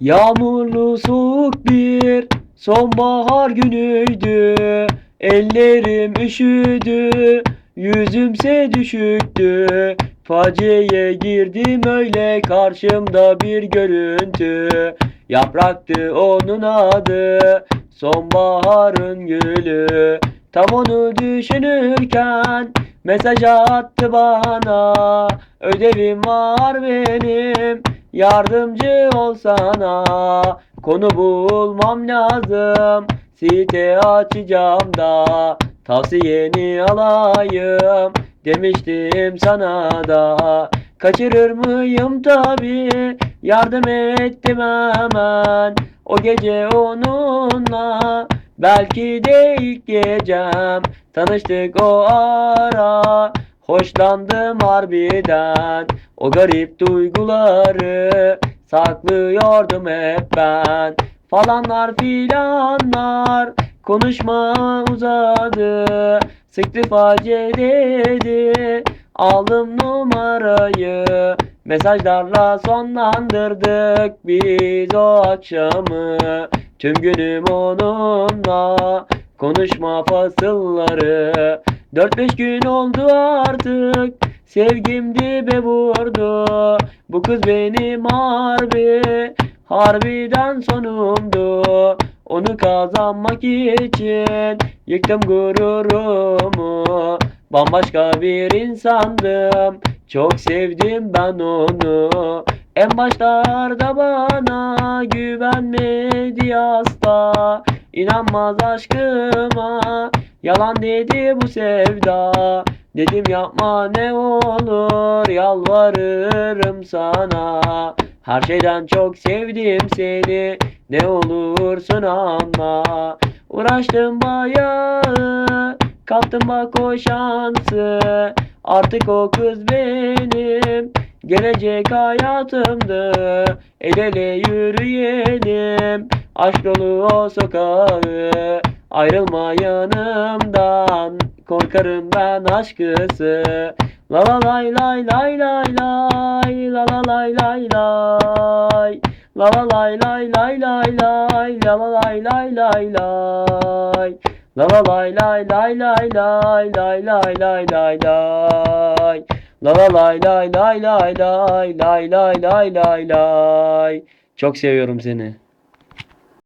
Yağmurlu soğuk bir sonbahar günüydü. Ellerim üşüdü, yüzümse düşüktü. Facieye girdim öyle karşımda bir görüntü. Yapraktı onun adı, sonbaharın gülü. Tam onu düşünürken mesaj attı bana. Ödevim var benim, yardımcı olsana. Konu bulmam lazım, site açacağım da. Tavsiyeni alayım, demiştim sana da. Kaçırır mıyım tabi, yardım ettim hemen. O gece onunla, belki de ilk gecem. Tanıştık o ara, hoşlandım harbiden. O garip duyguları saklıyordum hep ben. Falanlar filanlar konuşma uzadı. Sıktı face dedi. Aldım numarayı. Mesajlarla sonlandırdık biz o akşamı. Tüm günüm onunla konuşma fasılları. Dört beş gün oldu artık Sevgim dibe vurdu. Bu kız benim harbi Harbiden sonumdu. Onu kazanmak için Yıktım gururumu. Bambaşka bir insandım. Çok sevdim ben onu. En başlarda bana güvenmedi asla. İnanmaz aşkıma. Yalan dedi bu sevda Dedim yapma ne olur Yalvarırım sana. Her şeyden çok sevdim seni Ne olursun anla. Uğraştım bayağı Kaptım bak o şansı. Artık o kız benim Gelecek hayatımdı El ele yürüyelim Aşk dolu o sokağı. Ayrılma yanımdan Korkarım ben aşkısı La la lay lay lay lay lay La la lay lay lay La la lay lay lay lay lay La la lay lay lay lay La la lay lay lay lay lay Lay lay lay lay lay La la lay lay lay lay lay Lay lay lay lay lay Çok seviyorum seni.